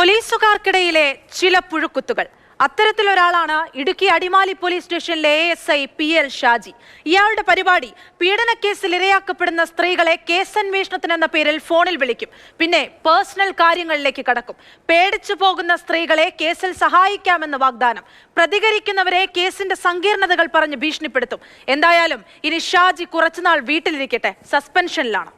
പോലീസുകാർക്കിടയിലെ ചില പുഴുക്കുത്തുകൾ. അത്തരത്തിലൊരാളാണ് ഇടുക്കി അടിമാലി പോലീസ് സ്റ്റേഷനിലെ A S I P L Shaji. ഇയാളുടെ പരിപാടി പീഡനക്കേസിൽ ഇരയാക്കപ്പെടുന്ന സ്ത്രീകളെ കേസന്വേഷണത്തിനെന്ന പേരിൽ ഫോണിൽ വിളിക്കും. പിന്നെ പേഴ്സണൽ കാര്യങ്ങളിലേക്ക് കടക്കും. പേടിച്ചു പോകുന്ന സ്ത്രീകളെ കേസിൽ സഹായിക്കാമെന്ന് വാഗ്ദാനം. പ്രതികരിക്കുന്നവരെ കേസിന്റെ സങ്കീർണതകൾ പറഞ്ഞ് ഭീഷണിപ്പെടുത്തും. എന്തായാലും ഇനി ഷാജി കുറച്ചുനാൾ വീട്ടിലിരിക്കട്ടെ. സസ്പെൻഷനിലാണ്.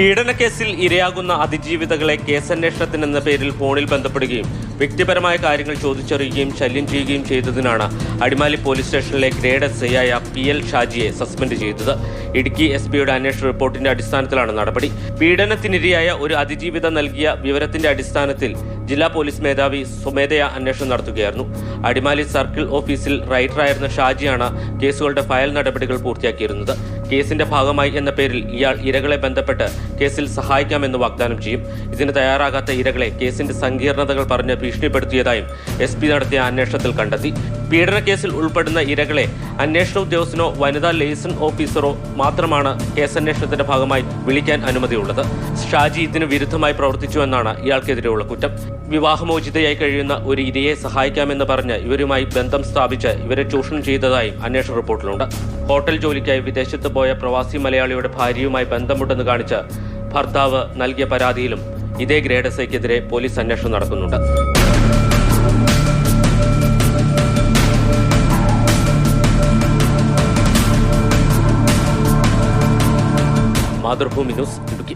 പീഡനക്കേസിൽ ഇരയാകുന്ന അതിജീവിതകളെ കേസന്വേഷണത്തിനെന്ന പേരിൽ ഫോണിൽ ബന്ധപ്പെടുകയും വ്യക്തിപരമായ കാര്യങ്ങൾ ചോദിച്ചറിയുകയും ശല്യം ചെയ്യുകയും ചെയ്തതിനാണ് അടിമാലി പോലീസ് സ്റ്റേഷനിലെ ഗ്രേഡ് എസ് ഐ ആയ പി എൽ ഷാജിയെ സസ്പെൻഡ് ചെയ്തത്. ഇടുക്കി എസ് പിയുടെ അന്വേഷണ റിപ്പോർട്ടിന്റെ അടിസ്ഥാനത്തിലാണ് നടപടി. പീഡനത്തിനിരയായ ഒരു അതിജീവിത നൽകിയ വിവരത്തിന്റെ അടിസ്ഥാനത്തിൽ ജില്ലാ പോലീസ് മേധാവി സ്വമേധയാ അന്വേഷണം നടത്തുകയായിരുന്നു. അടിമാലി സർക്കിൾ ഓഫീസിൽ റൈറ്ററായിരുന്ന ഷാജിയാണ് കേസുകളുടെ ഫയൽ നടപടികൾ പൂർത്തിയാക്കിയിരുന്നത്. കേസിന്റെ ഭാഗമായി എന്ന പേരിൽ ഇയാൾ ഇരകളെ ബന്ധപ്പെട്ട് കേസിൽ സഹായിക്കാമെന്ന് വാഗ്ദാനം ചെയ്യും. ഇതിന് തയ്യാറാകാത്ത ഇരകളെ കേസിന്റെ സങ്കീർണതകൾ പറഞ്ഞ് ഭീഷണിപ്പെടുത്തിയതായും എസ് പി നടത്തിയ അന്വേഷണത്തിൽ കണ്ടെത്തി. പീഡനക്കേസിൽ ഉൾപ്പെടുന്ന ഇരകളെ അന്വേഷണ ഉദ്യോഗസ്ഥനോ വനിതാ ലേസൺ ഓഫീസറോ മാത്രമാണ് കേസന്വേഷണത്തിന്റെ ഭാഗമായി വിളിക്കാൻ അനുമതിയുള്ളത്. ഷാജി ഇതിന് വിരുദ്ധമായി പ്രവർത്തിച്ചുവെന്നാണ് ഇയാൾക്കെതിരെയുള്ള കുറ്റം. വിവാഹമോചിതയായി കഴിയുന്ന ഒരു ഇരയെ സഹായിക്കാമെന്ന് പറഞ്ഞ് ഇവരുമായി ബന്ധം സ്ഥാപിച്ച് ഇവരെ ചൂഷണം ചെയ്തതായും അന്വേഷണ റിപ്പോർട്ടിലുണ്ട്. ഹോട്ടൽ ജോലിക്കായി വിദേശത്ത് പോയ പ്രവാസി മലയാളിയുടെ ഭാര്യയുമായി ബന്ധമുണ്ടെന്ന് കാണിച്ച് ഭർത്താവ് നൽകിയ പരാതിയിലും ഇതേ ഗ്രേഡ് എസ് ഐക്കെതിരെ പോലീസ് അന്വേഷണം നടക്കുന്നുണ്ട് മാതൃഭൂമി ന്യൂസ് ഇടുക്കി